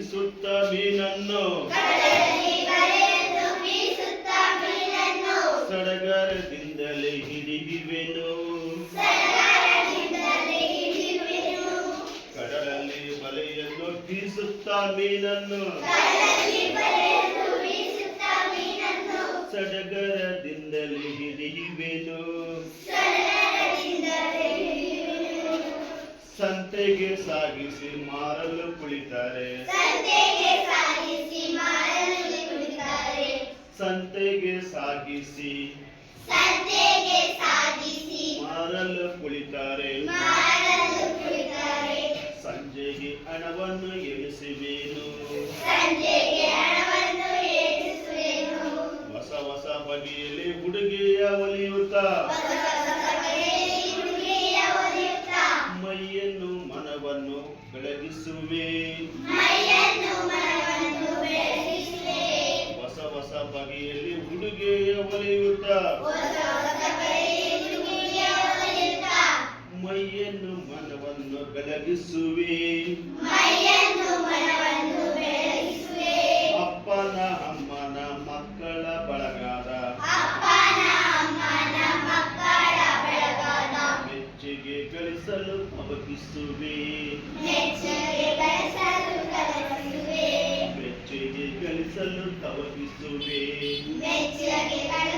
ಬೀಸುತ್ತ ಮೀನನ್ನು. ಸಡಗರದಿಂದಲೇ ಹಿಡಿದಿವೆನು ಕಡಲಲ್ಲಿ ಬಲೆಯನ್ನು ಬೀಸುತ್ತ ಮೀನನ್ನು. ಸಡಗರದಿಂದಲೇ ಹಿಡಿಯುವೆನು. ಸಂತೆಗೆ ಸಾಗಿಸಿ ಮಾರಲು ಕುಳಿತಾರೆ. ಸಂತೆಗೆ ಸಾಗಿಸಿ. ಸಂತೆಗೆ ಸಾಗಿಸಿ. ಮಾರಲು ಕುಳಿತಾರೆ. ಸಂಜೆಗೆ ಹಣವನ್ನು ಎಣಿಸುವೇನು ಹೊಸ ಹೊಸ ಬಗೆಯಲ್ಲಿ ಹುಡುಗಿಯ ಒಲಿಯುತ್ತ ಮೈಯನ್ನು ಮನವನ್ನು ಬೆಳಗಿಸುವೆ. ಹೊಸ ಒಲಿಯುತ್ತಾ ಮೈಯನ್ನು ಮನವನ್ನು ಬೆಳಗಿಸುವೆ. ಅಪ್ಪನ ಅಮ್ಮನ ಮಕ್ಕಳ ಬಳಗಾದ. ಮೆಚ್ಚುಗೆ ಗಳಿಸಲು ಅವಕಿಸುವೆ ಮೆಚ್ಚುಗೆ ಗಳಿಸಲು ತವಕಿಸುವೆ ಮೆಚ್ಚಗೆ